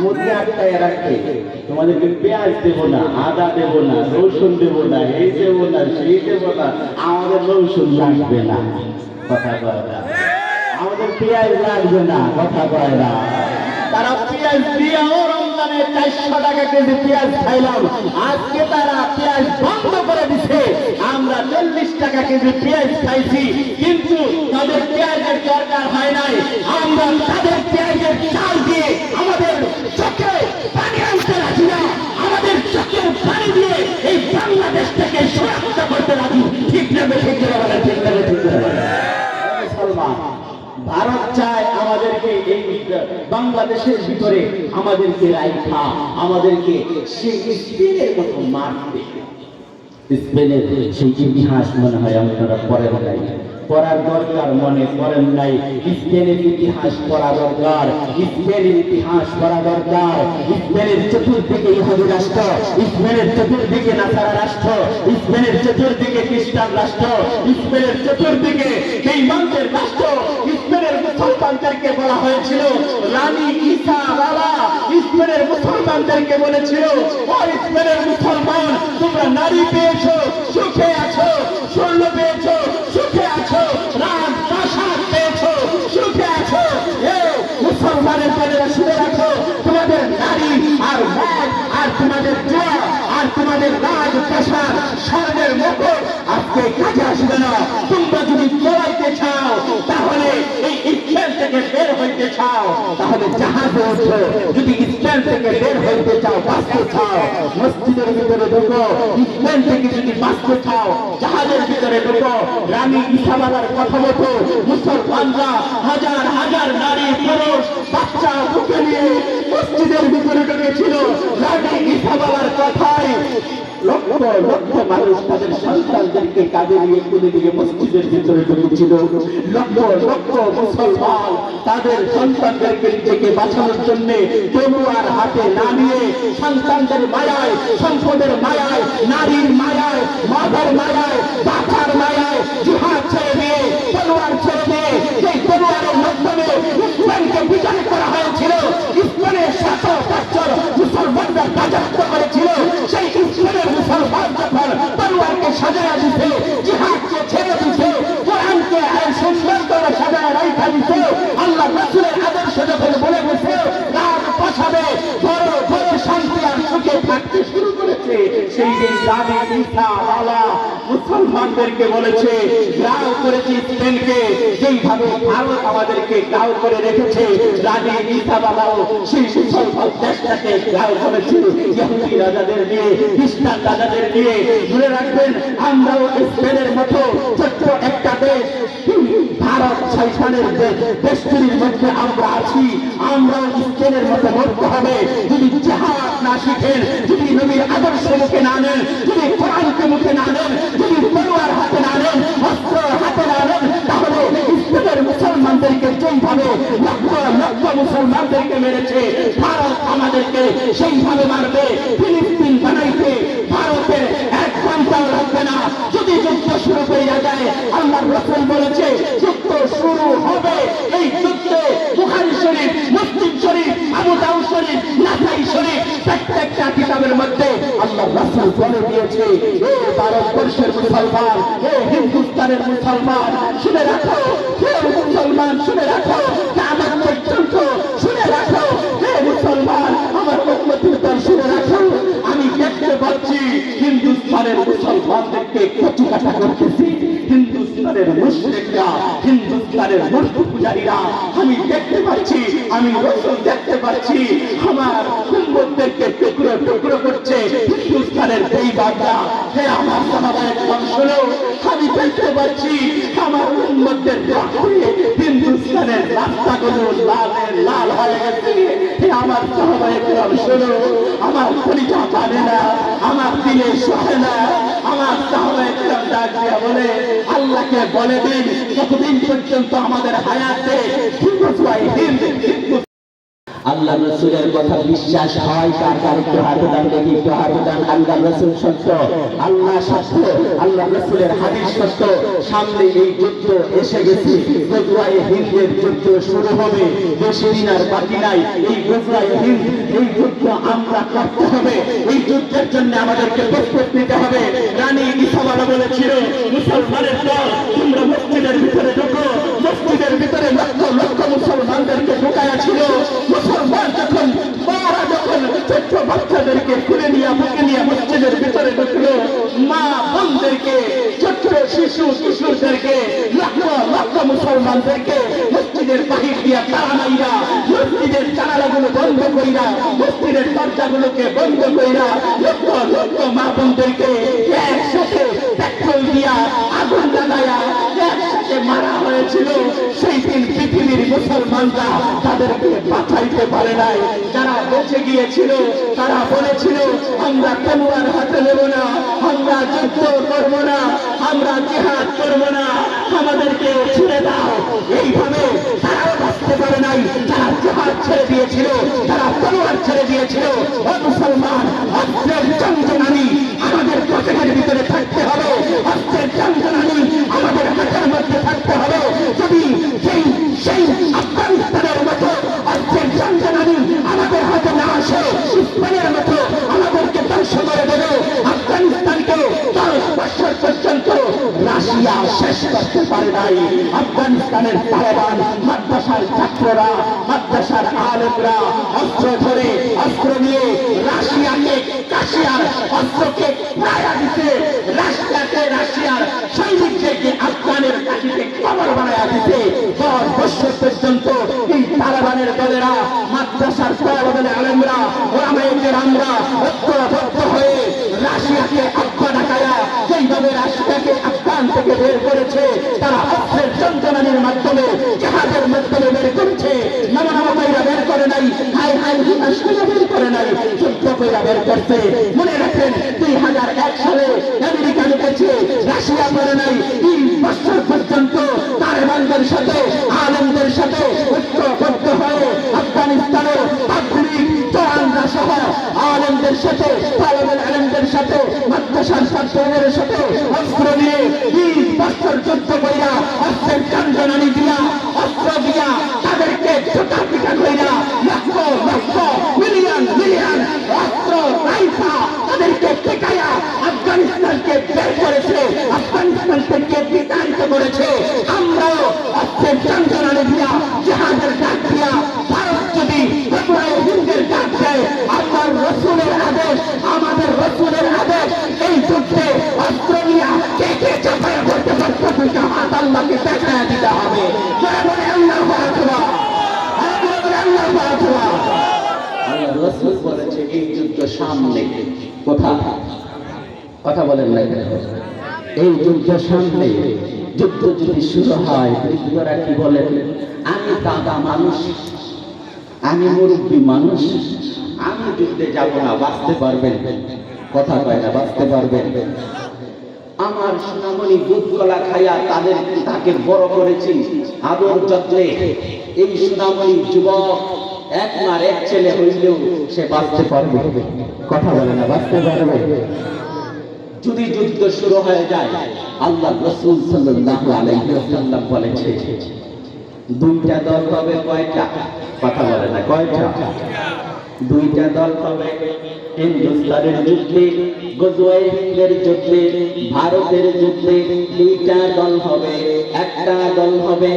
মুরগি আটকায় রাখতে তোমাদেরকে পেঁয়াজ দেবো না, আদা দেবো না, রসুন দেবো না, এই দেবো না, সেই দেবো না, আমাদের রসুন লাগবে না। কথা না। আমাদের পেঁয়াজ লাগবে না, কথা না। তারা পেঁয়াজ দিয়েও রমজানে চারশো টাকা কেজি পেঁয়াজ খাইলাম। আজকে তারা পেঁয়াজ বন্ধ করে দিছে। আমরা চল্লিশ টাকা কেজি পেঁয়াজ খাইছি, কিন্তু তাদের পেঁয়াজের দরকার হয় নাই। আমরা তাদের পেঁয়াজের বাংলাদেশের ভিতরে আমাদেরকে রাইখা, আমাদেরকে সেই স্পেনের মতো মারতে স্পেনের সেই ইতিহাস মনে হয় আপনারা পড়েন নাই। পড়ার দরকার মনে করেন নাই। স্পেনের ইতিহাস পড়া দরকার, স্পেনের ইতিহাস পড়া দরকার। স্পেনের চতুর্দিকে ইহুদি রাষ্ট্র, স্পেনের চতুর্দিকে নাসারা রাষ্ট্র, স্পেনের চতুর্দিকে খ্রিস্টান রাষ্ট্র, স্পেনের চতুর্দিকে বেঈমানদের রাষ্ট্র, স্পেনের মুসলমানদেরকে বলা হয়েছিল, রানী ঈসা বাবা স্পেনের মুসলমানদেরকে বলেছিল, ও মুসলমান, তোমরা নারী পেয়েছ, সুখে আছো, স্বর্ণ পেয়েছ, সুখে আছো আর স্বর্ণের তোমরা যদি চলাইতে চাও, তাহলে এই ইসলাম থেকে বের হইতে চাও, তাহলে জাহাজে ওঠো। যদি ইসলাম থেকে বের হইতে চাও, বাঁচতে চাও। মসজিদের ভিতরে ঢুকো। ইসলাম থেকে যদি বাঁচতে চাও, জাহাজের ভিতরে ঢুকো। রানী ইসাবালার কথা মতো মুসলমানরা হাজার হাজার নারী, পুরুষ, বাচ্চা, বুকে নিয়ে মসজিদের ভিতরে ঢুকেছিল। রানী ইসাবালার কথায় লক্ষ লক্ষ মানুষ তাদের সন্তানদেরকে কাঁধে নিয়ে তুলে নিয়ে মসজিদের ভিতরে ঢুকেছিল। লক্ষ লক্ষ মুসলমান তাদের সন্তানদেরকে নিজেকে বাঁচানোর জন্য তবুয়ার হাতে না নিয়ে সন্তানদের মায়ায়, সম্পদের মায়ায়, নারীর মায়ায় মাথার মায়ায়, বাচ্চার মায়ায় জিহাদ ছেড়ে দিয়ে, তলোয়ার ছেড়ে দিয়ে সেই তলোয়ারের মাধ্যমে ইসলামকে বিজয় করা হয়েছিল, ইসলামের শত বছর মুসলমানরা রাজত্ব করেছিল, সেই ইসলামের মুসলমান যখন তলোয়ারকে সাজায় দিছে, জিহাদকে ছেড়ে দিছে, কোরআনকে আর সুন্দর করে সাজায় মুসলমানদেরকে বলেছে, দাও করেছি স্পেনকে। যেইভাবে ভারত আমাদেরকে দাও করে রেখেছে, রানী বাবাও সেই সুফল দেশটাকে দাও করেছে। ইহুদি রাজাদের খ্রিস্টান রাজাদের রাখবেন, আমরাও স্পেনের মতো ভারত শৈশানের দেশগুলির মধ্যে আমরা আছি আমরাও স্পেনের মতো মরতে হবে। যদি জাহাজ না শিখেন, যদি নবীর আদর্শ মুখে না নেন, যদি কোরআনকে মুখে না নেন, যদি তলোয়ার হাতে না নেন, অস্ত্র হাতে না নেন, তাহলে স্পেনের মুসলমানদেরকে যেইভাবে লক্ষ লক্ষ মুসলমানদেরকে মেরেছে, ভারত আমাদেরকে সেইভাবে মারবে, ফিলিস্তিন বানাইতে ভারতের বলে দিয়েছে। ভারতবর্ষের মুসলমান, এ হিন্দুস্তানের মুসলমান, শুনে রাখো, হে মুসলমান, শুনে রাখো আমার পর্যন্ত শুনে রাখো, হে মুসলমান, আমার শুনে রাখো। আমি দেখতে পাচ্ছি হিন্দুস্তানের মুসলমানদেরকে কচু কাটা করতেছি, হিন্দুস্তানের মুসলিমরা হিন্দুস্তানের মূর্তি পূজারীরা আমি দেখতে পাচ্ছি, আমি রসুল দেখতে পাচ্ছি। আমার কুম্ভদেরকে টুকরো টুকরো করছে হিন্দুস্তানের এই বাগদা। হে আমার সমাজের অংশলো আমি দেখতে পাচ্ছি আমার উন্মতদের রক্তে হিন্দুস্তানের রাস্তাগুলো লালের লাল হয়ে গেছে। হে আমার সমাজের অংশলো আমার পরিচা পারে না, আমার দিলে সহে না। আমার তাহলে বলে আল্লাহকে বলে দিন যতদিন পর্যন্ত আমাদের হায়াতে আল্লাহ রসুলের কথা বিশ্বাস হয় কার কার একটু হাতে দান দেখি, একটু হাতে দান আল্লাহ রসুল সত্য, আল্লাহ সত্য, আল্লাহ রসুলের হাদিস সত্য। সামনে এই যুদ্ধ এসে গেছে গজওয়ায়ে হিন্দের যুদ্ধ শুরু হবে। বেশি দিন আর বাকি নাই। এই গজওয়ায়ে হিন্দ, এই যুদ্ধ আমরা করতে হবে। এই যুদ্ধের জন্য আমাদেরকে প্রস্তুত নিতে হবে। রানী ইসাবালা বলেছিল, মুসলমানের দল তোমরা মসজিদের ভিতরে মসজিদের ভিতরে লক্ষ লক্ষ মুসলমানদেরকে ঢুকায়া ছিল। মুসলমান যখন মারা যখন ছোট্ট বাচ্চাদেরকে খুলে নিয়ে, বুকে নিয়ে মসজিদের ভিতরে ঢুকলো, মা বোনদেরকে, ছোট্ট শিশু কিশোরদেরকে, লক্ষ লক্ষ মুসলমানদেরকে মসজিদের বাহির দিয়া তারা মাইরা, মসজিদের জানালাগুলো বন্ধ কইরা, মসজিদের দরজাগুলোকে বন্ধ কইরা লক্ষ লক্ষ মা বোনদেরকে একসাথে পেট্রোল দিয়া আগুন লাগায়া একসাথে মারা হয়েছিল। মুসলমানরা তাদেরকে বাঁচাইতে পারে নাই। যারা বেঁচে গিয়েছিল, তারা বলেছিল, আমরা তলোয়ার হাতে নেব না, আমরা যুদ্ধ করব না, আমরা জেহাদ করব না, আমাদেরকে ছেড়ে দাও। এইভাবে তারাও বাঁচতে পারে নাই। যারা জেহাদ ছেড়ে দিয়েছিল তারা তলোয়ার ছেড়ে দিয়েছিল মুসলমান, অস্ত্রের চঞ্চনানি আমাদের পকেটের ভিতরে থাকতে হবে, অস্ত্রের চঞ্চনানি আমাদের হাতের মধ্যে থাকতে হবে। সেই আফগানিস্তানের মতো অস্ত্রের চঞ্চনানি আমাদের হাতে না আসে ইসলামের মতো আমাদেরকে ধ্বংস করে দেবে। আফগানিস্তানকে দশ বছর পর্যন্ত রাশিয়া শেষ করতে পারে নাই। আফগানিস্তানের তালেবান, মাদ্রাসার ছাত্ররা, মাদ্রাসার আলেমরা অস্ত্র ধরে, অস্ত্র নিয়ে রাশিয়াকে কাশিয়ার অস্ত্রকে প্রায়া দিতে, রাশিয়াকে রাশিয়ার সৈনিকদেরকে আফগানের কাঠিতে কবর বানায় দিতে দশ বছর পর্যন্ত এই তালেবানের দলেরা, মাদ্রাসার তালেবানের আলেমরা ওরামাইকের আমরা ঐক্যবদ্ধ হয়ে রাশিয়াকে আফগান ঢাকায়া যেইভাবে রাশিয়াকে আফগান থেকে বের করেছে, তারা যন্ত্রণানির মাধ্যমে জাহাজের মাধ্যমে বের করছে। নামা নামা কইরা বের করে নাই, হাই হাই হিমাস বের করে নাই। যুদ্ধ কইরা বের করছে। মনে রাখেন, দুই হাজার এক সালে আমেরিকা লিখেছে রাশিয়া করে নাই। তিন বছর পর্যন্ত তার বান্ধবের সাথে করেছে। আমরাও অস্ত্রের চন্দ্রনানি দিয়া জাহাজের ডাক দিয়া ভারত যদি হিন্দের ডাক দেয় আমার রসুলের আদেশ, আমাদের রসুলের আদেশ, এই যুদ্ধে অস্ত্র নিয়ে কে কে চাপায় করতে পারতো হাত আল্লাহকে দেখায় দিতে হবে। সামনে। কোথা। কথা বলেন না কেন? এই যুদ্ধ সামনে যুদ্ধ যদি শুরু হয়, বৃদ্ধরা কি বলেন? আমি দাদা মানুষ, আমি মুরব্বী মানুষ, আমি যুদ্ধে যাব না, বাঁচতে পারবেন। কথা কয় না, বাঁচতে পারবেন। আমার সোনামণি দুধ কলা খাইয়া তাদের তাকে বড় করেছি, আদর যত্নে। এই সোনামণি যুবক, এক মার এক ছেলে হইলেও সে বাঁচতে পারবে। কথা বলে না, বাঁচতে পারবে। যদি যুদ্ধ শুরু হয়ে যায়, আল্লাহ রসুল সাল্লাল্লাহু আলাইহি ওয়াসাল্লাম বলেছে, দুইটা দল হবে কয়টা? কথা বলে না, কয়টা? দুইটা দল হবে। হিন্দুস্তানের যুদ্ধে, গজওয়াই হিন্দের যুদ্ধে, ভারতের যুদ্ধে দুইটা দল হবে। একটা দল হবে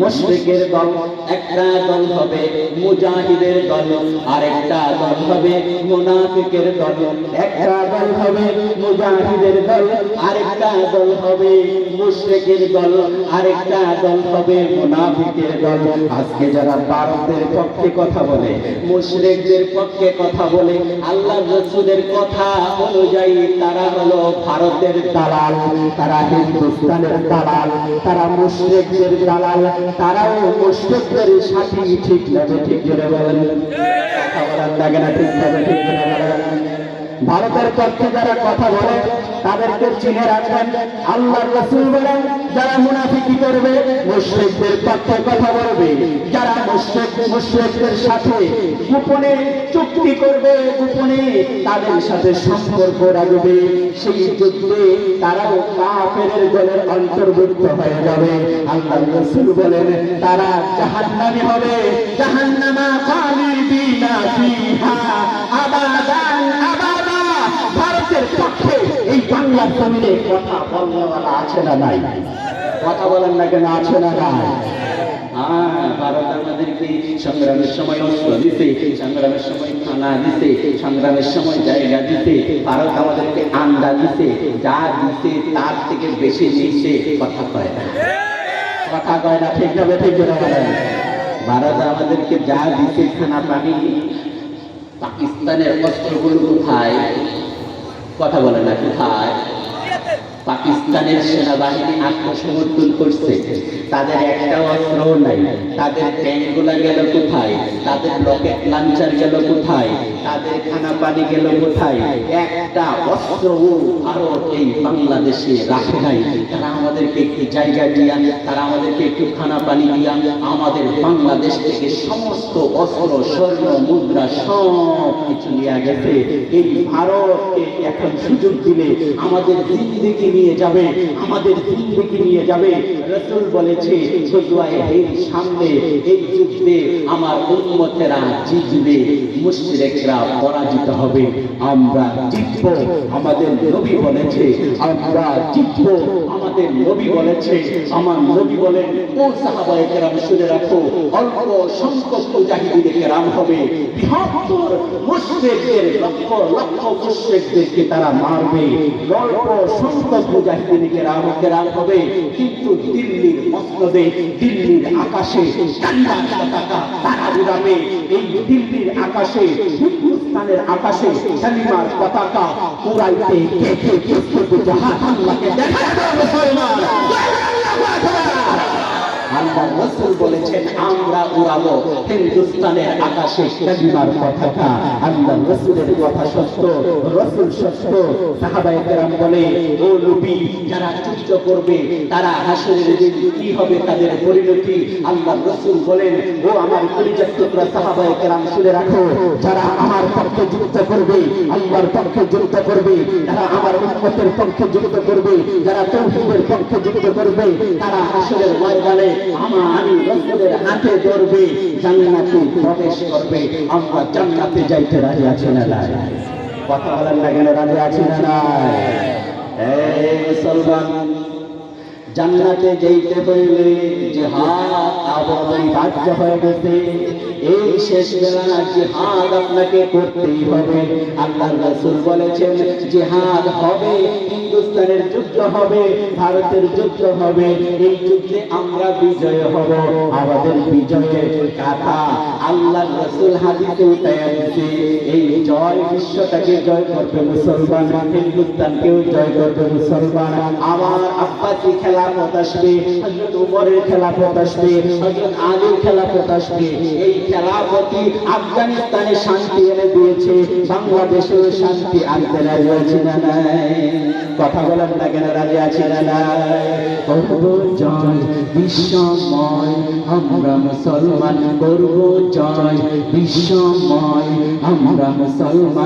মুশরিকের দল, একটা দল হবে মুজাহিদের দল আর একটা দল হবে মুনাফিকের দল, একটা দল হবে মুজাহিদের দল, আরেকটা দল হবে মুশরিকের দল, আরেকটা দল হবে মুনাফিকের দল। আজকে যারা ভারতের পক্ষে কথা বলে, মুশরিকদের পক্ষে কথা বলে আল্লাহ রসুলের কথা অনুযায়ী তারা হলো ভারতের দালাল তারা হিন্দুস্তানের দালাল তারা মুসলিমদের দালাল তারাও মুসলিমদের সাথী ঠিক না ঠিক করে বলেন। কথা বলার লাগে না ঠিক না ঠিক করে বলেন। ভারতের পক্ষে যারা কথা বলে, তাদেরকে চিনে রাখবেন আল্লাহ রসুল বলেন, যারা মুনাফিকি করবে, মুশ্রিকদের পক্ষে কথা বলবে। যারা মুশ্রিক, মুশ্রিকদের সাথে গোপনে চুক্তি করবে, গোপনে তাদের সাথে সম্পর্ক রাখবে, সেই যুদ্ধে তারাও কাফের দলের অন্তর্ভুক্ত হয়ে যাবে। আল্লাহ রসুল বলেন, তারা জাহান্নামী হবে। জাহান্নামা খালিদিনা ফিহা আবাদান আবাদা ভারতের পক্ষে এই বাংলার জমিনে কথা বলনেওয়ালা আছে না নাই? কথা বলেন না কেন, আছে না নাই? হ্যাঁ ভারত আমাদেরকে সংগ্রামের সময় অস্ত্র দিতে সংগ্রামের সময় থানা দিতে সংগ্রামের সময় জায়গা দিতে ভারত আমাদেরকে আন্ডা দিতে যা দিতে তার থেকে বেশি নিচ্ছে কথা কয় না। কথা কয় না, ঠিক যাবে ঠিক ভারত আমাদেরকে যা দিতে খানা পানি পাকিস্তানের অস্ত্রগুলো কোথায়? ว่าทาวันนั้นสุดท้าย পাকিস্তানের সেনাবাহিনী আত্মসমর্পণ করছে। তাদের একটা অস্ত্র নাই। তাদের ট্যাঙ্কগুলা গেল কোথায়? তাদের রকেট লাঞ্চার গেল কোথায়? তাদের খানা পানি গেল কোথায়? একটা অস্ত্র ভারত এই বাংলাদেশে রাখে নাই। তারা আমাদেরকে একটু জায়গা দিয়া, তারা আমাদেরকে একটু খানা পানি দিয়া, আমাদের বাংলাদেশ থেকে সমস্ত অস্ত্র, স্বর্ণ, মুদ্রা সব কিছু নিয়ে গেছে। এই ভারতকে এখন সুযোগ দিলে আমাদের জিন্দিগি নিয়ে যাবে, আমাদের জিন্দিগি নিয়ে যাবে। রসুল বলেছে সামনে এই যুদ্ধে আমার উন্মতেরা জিতবে, মুশরিকরা পরাজিত হবে। আমরা জিতব। আমাদের নবী বলেছে, আমরা জিতব। আমাদের নবী বলেছে, আমার নবী বলেন ও সাহাবায়ে কেরাম শুনে রাখো, অল্প সংখ্যক মুজাহিদিনে কেরাম হবে। বৃহত্তর মুশরিকদের, লক্ষ লক্ষ মুশরিকদেরকে তারা মারবে। অল্প সংখ্যক মুজাহিদিনে কেরাম কেরাম হবে। কিন্তু দিল্লির মসনদে, দিল্লির আকাশে কান্নার পতাকা তারা উড়াবে এই দিল্লির আকাশে, হিন্দুস্তানের আকাশে কালিমার পতাকা উড়াইতে কে কে প্রস্তুত? জাহান আল্লাহকে দেখা মুসলমান। আল্লাহ রসুল বলেছেন, আমরা উড়াবো হিন্দুস্তানের আকাশে। কালিমার পতাকা আল্লাহ রসুলের কথা সত্য, রসুল সত্য। সাহাবায়ে কেরাম বলে, ও নবী, যারা যুদ্ধ করবে, তারা হাসরের দিন কি হবে তাদের পরিণতি? আল্লাহ রসুল বলেন, ও আমার পরিচয় টুকরা সাহাবায়ে কেরাম, শুনে রাখো। যারা আমার পক্ষে যুদ্ধ করবে, আল্লাহর পক্ষে যুদ্ধ করবে। যারা আমার উম্মতের পক্ষে যুদ্ধ করবে, যারা তৌহিদের পক্ষে যুদ্ধ করবে, তারা হাসরের ময়দানে আমা আমি রসুলের হাতে ধরবে, জান্নাতে প্রবেশ করবে। আমরা জান্নাতে যাইতে রাজি আছি না নাই? কথা বলেন না কেন রাজি আছি না নাই? এই মুসলমান জান্নাতে যেতে হইলে জিহাদ অপরিহার্য হয়ে গেছে। এই শেষ বেলা জিহাদ আপনাকে করতেই হবে। আল্লাহ রাসূল বলেছেন, জিহাদ হবে, হিন্দুস্তানের যুদ্ধ হবে, ভারতের যুদ্ধ হবে। এই যুদ্ধে আমরা বিজয় হব। আমাদের বিজয়ের কথা আল্লাহ রাসূল হাদিসে উঠাইয়া দিয়েছে এই বিশ্বটাকে জয় করবে মুসলমান হিন্দুস্তানকেও জয় করবে মুসলমান। আমার আব্বাসি খেলাফত আসবে, হযরত উমরের খেলাফত আসবে, হযরত আলীর খেলাফত আসবে। এই খেলাফতি আফগানিস্তানে শান্তি এনে দিয়েছে, বাংলাদেশেও শান্তি আনতে রাজি আছে না কথা বলেন না কেন, রাজি আছে না জয়, বিশ্বময়, আমরা মুসলমান, করব জয়, বিশ্বময়, আমরা মুসলমান।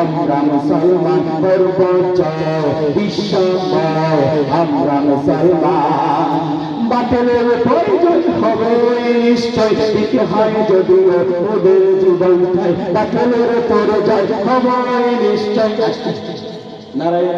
আমরা মুসলমান করব জয় বিশ্বময় আমরা মুসলমান। বাতিলের প্রয়োজন হবে নিশ্চয় দিতে হয় যদিও ওদের জীবন ঠাই বাতিলের প্রয়োজন হবে নিশ্চয়। নারায়ণ